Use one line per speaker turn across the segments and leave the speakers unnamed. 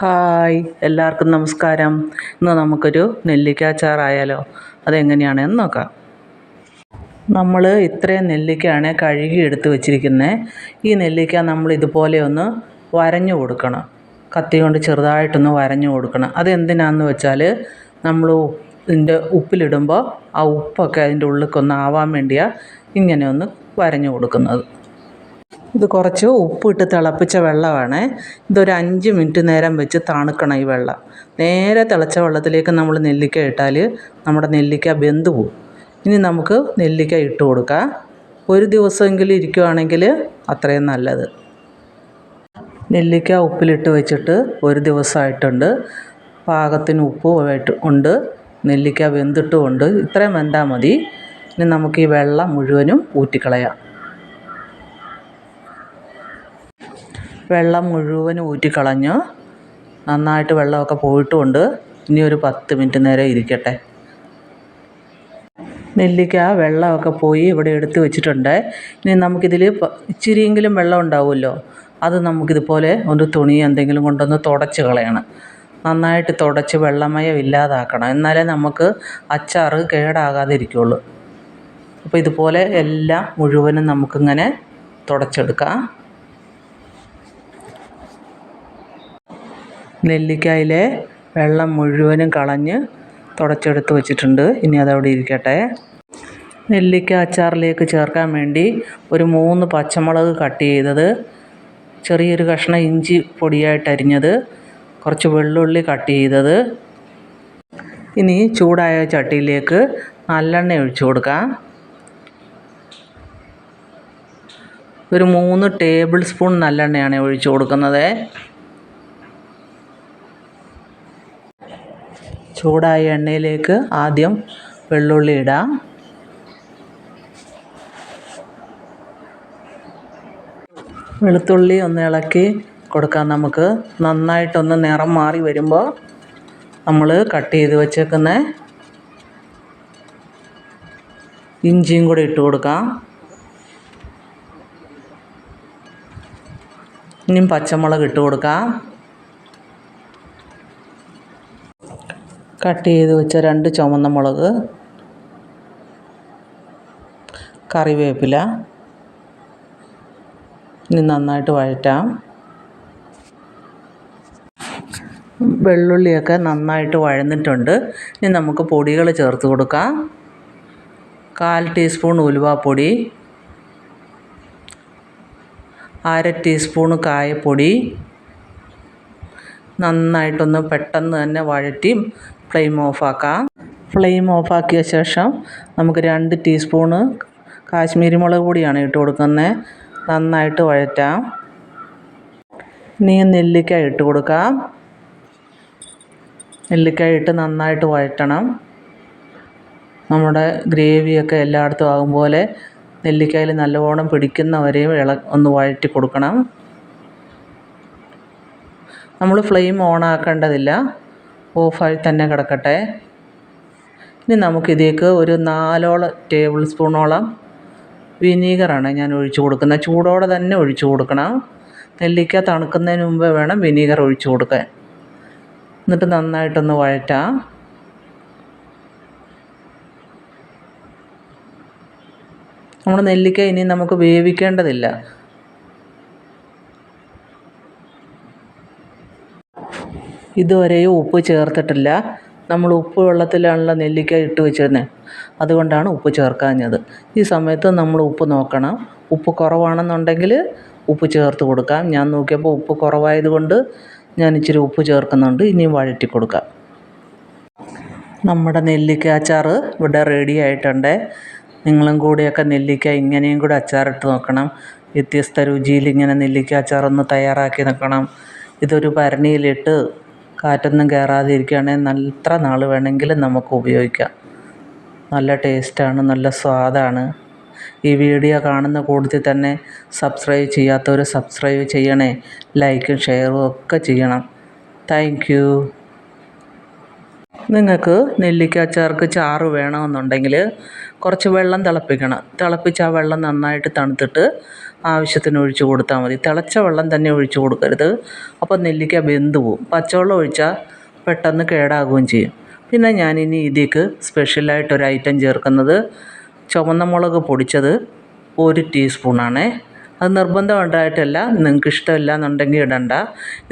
Hi എല്ലാവർക്കും നമസ്കാരം. ഇന്ന് നമുക്കൊരു നെല്ലിക്കാച്ചാറായാലോ? അതെങ്ങനെയാണെന്ന് നോക്കാം. നമ്മൾ ഇത്രയും നെല്ലിക്കയാണ് കഴുകി എടുത്ത് വെച്ചിരിക്കുന്നത് ഈ നെല്ലിക്ക നമ്മൾ ഇതുപോലെ ഒന്ന് വരഞ്ഞു കൊടുക്കണം. കത്തി കൊണ്ട് ചെറുതായിട്ടൊന്ന് വരഞ്ഞു കൊടുക്കണം. അതെന്തിനാന്ന് വെച്ചാൽ നമ്മൾ ഇതിന്റെ ഉപ്പിലിടുമ്പോൾ ആ ഉപ്പൊക്കെ അതിന്റെ ഉള്ളിലേക്കൊന്ന് ആവാൻ വേണ്ടിയാണ് ഇങ്ങനെ ഒന്ന് വരഞ്ഞു കൊടുക്കുന്നത്. ഇത് കുറച്ച് ഉപ്പിട്ട് തിളപ്പിച്ച വെള്ളമാണ്. ഇതൊരു അഞ്ച് മിനിറ്റ് നേരം വെച്ച് തണുക്കണം ഈ വെള്ളം. നേരെ തിളച്ച വെള്ളത്തിലേക്ക് നമ്മൾ നെല്ലിക്ക ഇട്ടാൽ നമ്മുടെ നെല്ലിക്ക വെന്ത് പോവും. ഇനി നമുക്ക് നെല്ലിക്ക ഇട്ട് കൊടുക്കാം. ഒരു ദിവസമെങ്കിലും ഇരിക്കുവാണെങ്കിൽ അത്രയും നല്ലത്. നെല്ലിക്ക ഉപ്പിലിട്ട് വെച്ചിട്ട് ഒരു ദിവസമായിട്ടുണ്ട്. പാകത്തിന് ഉപ്പ് ഉണ്ട്. നെല്ലിക്ക വെന്തിട്ടുമുണ്ട്. ഇത്രയും വെന്താൽ മതി. ഇനി നമുക്ക് ഈ വെള്ളം മുഴുവനും ഊറ്റിക്കളയാം. വെള്ളം മുഴുവനും ഊറ്റിക്കളഞ്ഞു. നന്നായിട്ട് വെള്ളമൊക്കെ പോയിട്ടുമുണ്ട് ഇനി ഒരു പത്ത് മിനിറ്റ് നേരം ഇരിക്കട്ടെ. നെല്ലിക്ക വെള്ളമൊക്കെ പോയി ഇവിടെ എടുത്ത് വെച്ചിട്ടുണ്ട്. ഇനി നമുക്കിതിൽ ഇച്ചിരിയെങ്കിലും വെള്ളം ഉണ്ടാവുമല്ലോ. അത് നമുക്കിതുപോലെ ഒരു തുണി എന്തെങ്കിലും കൊണ്ടൊന്ന് തുടച്ച് കളയണം. നന്നായിട്ട് തുടച്ച് വെള്ളമയം ഇല്ലാതാക്കണം. എന്നാലേ നമുക്ക് കേടാകാതെ ഇരിക്കുകയുള്ളൂ അപ്പോൾ ഇതുപോലെ എല്ലാം മുഴുവനും നമുക്കിങ്ങനെ തുടച്ചെടുക്കാം. നെല്ലിക്കയിലെ വെള്ളം മുഴുവനും കളഞ്ഞ് തുടച്ചെടുത്ത് വെച്ചിട്ടുണ്ട്. ഇനി അതവിടെ ഇരിക്കട്ടെ. നെല്ലിക്ക അച്ചാറിലേക്ക് ചേർക്കാൻ വേണ്ടി ഒരു മൂന്ന് പച്ചമുളക് കട്ട് ചെയ്തത് ചെറിയൊരു കഷ്ണം ഇഞ്ചി പൊടിയായിട്ട് അരിഞ്ഞത് കുറച്ച് വെള്ളുള്ളി കട്ട് ചെയ്തത്. ഇനി ചൂടായ ചട്ടിയിലേക്ക് നല്ലെണ്ണ ഒഴിച്ചു കൊടുക്കാം. ഒരു മൂന്ന് ടേബിൾ സ്പൂൺ നല്ലെണ്ണയാണ് ഒഴിച്ചു കൊടുക്കുന്നത്. ചൂടായ എണ്ണയിലേക്ക് ആദ്യം വെള്ളുള്ളി ഇടാം. വെളുത്തുള്ളി ഒന്ന് ഇളക്കി കൊടുക്കാം നമുക്ക്. നന്നായിട്ടൊന്ന് നിറം മാറി വരുമ്പോൾ നമ്മൾ കട്ട് ചെയ്ത് വെച്ചേക്കുന്ന ഇഞ്ചിയും കൂടി ഇട്ട് കൊടുക്കാം. ഇനിയും പച്ചമുളക് ഇട്ട് കൊടുക്കാം. കട്ട് ചെയ്ത് വെച്ച രണ്ട് ചുമന്ന മുളക് കറിവേപ്പില. ഇനി നന്നായിട്ട് വഴറ്റാം. വെള്ളുള്ളിയൊക്കെ നന്നായിട്ട് വഴന്നിട്ടുണ്ട്. ഇനി നമുക്ക് പൊടികൾ ചേർത്ത് കൊടുക്കാം. കാൽ ടീസ്പൂൺ ഉലുവാപ്പൊടി അര ടീസ്പൂൺ കായപ്പൊടി. നന്നായിട്ടൊന്ന് പെട്ടെന്ന് തന്നെ വഴറ്റി ഫ്ലെയിം ഓഫാക്കാം. ഫ്ലെയിം ഓഫാക്കിയ ശേഷം നമുക്ക് രണ്ട് ടീസ്പൂണ് കാശ്മീരി മുളക് പൊടിയാണ് ഇട്ട് കൊടുക്കുന്നത് നന്നായിട്ട് വഴറ്റാം. ഇനി നെല്ലിക്ക ഇട്ട് കൊടുക്കാം. നെല്ലിക്ക ഇട്ട് നന്നായിട്ട് വഴറ്റണം. നമ്മുടെ ഗ്രേവിയൊക്കെ എല്ലായിടത്തും ആകും പോലെ നെല്ലിക്കയിൽ നല്ലവണ്ണം പിടിക്കുന്നവരെയും ഇള ഒന്ന് വഴറ്റി കൊടുക്കണം. നമ്മൾ ഫ്ലെയിം ഓൺ ആക്കേണ്ടതില്ല. ഓഫായി തന്നെ കിടക്കട്ടെ. ഇനി നമുക്കിതിലേക്ക് ഒരു നാലോളം ടേബിൾ സ്പൂണോളം വിനീഗറാണ് ഞാൻ ഒഴിച്ചു കൊടുക്കുന്നത്. ചൂടോടെ തന്നെ ഒഴിച്ചു കൊടുക്കണം. നെല്ലിക്ക തണുക്കുന്നതിന് മുമ്പ് വേണം വിനീഗർ ഒഴിച്ചു കൊടുക്കാൻ. എന്നിട്ട് നന്നായിട്ടൊന്ന് വഴറ്റാം. നമ്മുടെ നെല്ലിക്ക ഇനി നമുക്ക് വേവിക്കേണ്ടതില്ല. ഇതുവരെയും ഉപ്പ് ചേർത്തിട്ടില്ല. നമ്മൾ ഉപ്പ് വെള്ളത്തിലാണല്ലോ നെല്ലിക്ക ഇട്ട് വെച്ചിരുന്നത് അതുകൊണ്ടാണ് ഉപ്പ് ചേർക്കാഞ്ഞത്. ഈ സമയത്ത് നമ്മൾ ഉപ്പ് നോക്കണം. ഉപ്പ് കുറവാണെന്നുണ്ടെങ്കിൽ ഉപ്പ് ചേർത്ത് കൊടുക്കാം. ഞാൻ നോക്കിയപ്പോൾ ഉപ്പ് കുറവായതുകൊണ്ട് ഞാൻ ഇച്ചിരി ഉപ്പ് ചേർക്കുന്നുണ്ട്. ഇനിയും വഴറ്റി കൊടുക്കാം. നമ്മുടെ നെല്ലിക്ക അച്ചാർ ഇവിടെ റെഡി ആയിട്ടുണ്ട്. നിങ്ങളും കൂടിയൊക്കെ നെല്ലിക്ക ഇങ്ങനെയും കൂടെ അച്ചാറിട്ട് നോക്കണം. വ്യത്യസ്ത രുചിയിൽ ഇങ്ങനെ നെല്ലിക്ക അച്ചാറൊന്ന് തയ്യാറാക്കി നോക്കണം ഇതൊരു ഭരണിയിലിട്ട് കാറ്റൊന്നും കയറാതെ ഇരിക്കുകയാണെങ്കിൽ എത്ര നാൾ വേണമെങ്കിലും നമുക്ക് ഉപയോഗിക്കാം. നല്ല ടേസ്റ്റാണ് നല്ല സ്വാദാണ്. ഈ വീഡിയോ കാണുന്ന കൂട്ടത്തിൽ തന്നെ സബ്സ്ക്രൈബ് ചെയ്യാത്തവർ സബ്സ്ക്രൈബ് ചെയ്യണേ ലൈക്കും ഷെയറും ഒക്കെ ചെയ്യണം. താങ്ക് നിങ്ങൾക്ക് നെല്ലിക്ക അച്ചാർക്ക് ചാറ് വേണമെന്നുണ്ടെങ്കിൽ കുറച്ച് വെള്ളം തിളപ്പിക്കണം. തിളപ്പിച്ച് ആ വെള്ളം നന്നായിട്ട് തണുത്തിട്ട് ആവശ്യത്തിന് ഒഴിച്ച് കൊടുത്താൽ മതി. തിളച്ച വെള്ളം തന്നെ ഒഴിച്ച് കൊടുക്കരുത്. അപ്പോൾ നെല്ലിക്ക വെന്ത് പോവും. പച്ചവെള്ളം ഒഴിച്ചാൽ പെട്ടെന്ന് കേടാകുകയും ചെയ്യും. പിന്നെ ഞാനിനി ഇതിലേക്ക് സ്പെഷ്യലായിട്ടൊരു ഐറ്റം ചേർക്കുന്നത് ചുവന്ന മുളക് പൊടിച്ചത് ഒരു ടീസ്പൂണാണേ. അത് നിർബന്ധം ഉണ്ടായിട്ടല്ല. നിങ്ങൾക്ക് ഇഷ്ടമില്ല എന്നുണ്ടെങ്കിൽ ഇടണ്ട.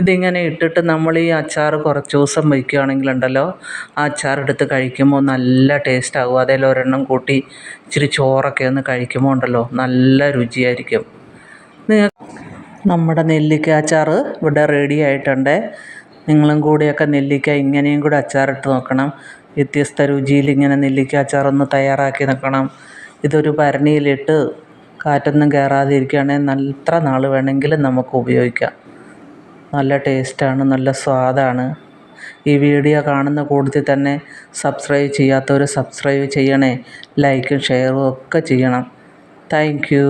ഇതിങ്ങനെ ഇട്ടിട്ട് നമ്മൾ ഈ അച്ചാർ കുറച്ച് ദിവസം വയ്ക്കുകയാണെങ്കിലുണ്ടല്ലോ ആ അച്ചാർ എടുത്ത് കഴിക്കുമ്പോൾ നല്ല ടേസ്റ്റ് ആകും. അതിൽ ഒരെണ്ണം കൂട്ടി ഇച്ചിരി ചോറൊക്കെ ഒന്ന് കഴിക്കുമ്പോൾ ഉണ്ടല്ലോ നല്ല രുചിയായിരിക്കും. നിങ്ങൾ നമ്മുടെ നെല്ലിക്ക അച്ചാർ ഇവിടെ റെഡി ആയിട്ടുണ്ട്. നിങ്ങളും കൂടിയൊക്കെ നെല്ലിക്ക ഇങ്ങനെയും കൂടെ അച്ചാറിട്ട് നോക്കണം. വ്യത്യസ്ത രുചിയിൽ ഇങ്ങനെ നെല്ലിക്ക അച്ചാറൊന്ന് തയ്യാറാക്കി നോക്കണം. ഇതൊരു ഭരണിയിലിട്ട് കാറ്റൊന്നും കയറാതെ ഇരിക്കുകയാണെങ്കിൽ നല്ല എത്ര നാൾ വേണമെങ്കിലും നമുക്ക് ഉപയോഗിക്കാം. നല്ല ടേസ്റ്റാണ് നല്ല സ്വാദാണ്. ഈ വീഡിയോ കാണുന്ന കൂട്ടത്തിൽ തന്നെ സബ്സ്ക്രൈബ് ചെയ്യാത്തവർ സബ്സ്ക്രൈബ് ചെയ്യണേ ലൈക്കും ഷെയറും ഒക്കെ ചെയ്യണം. Thank you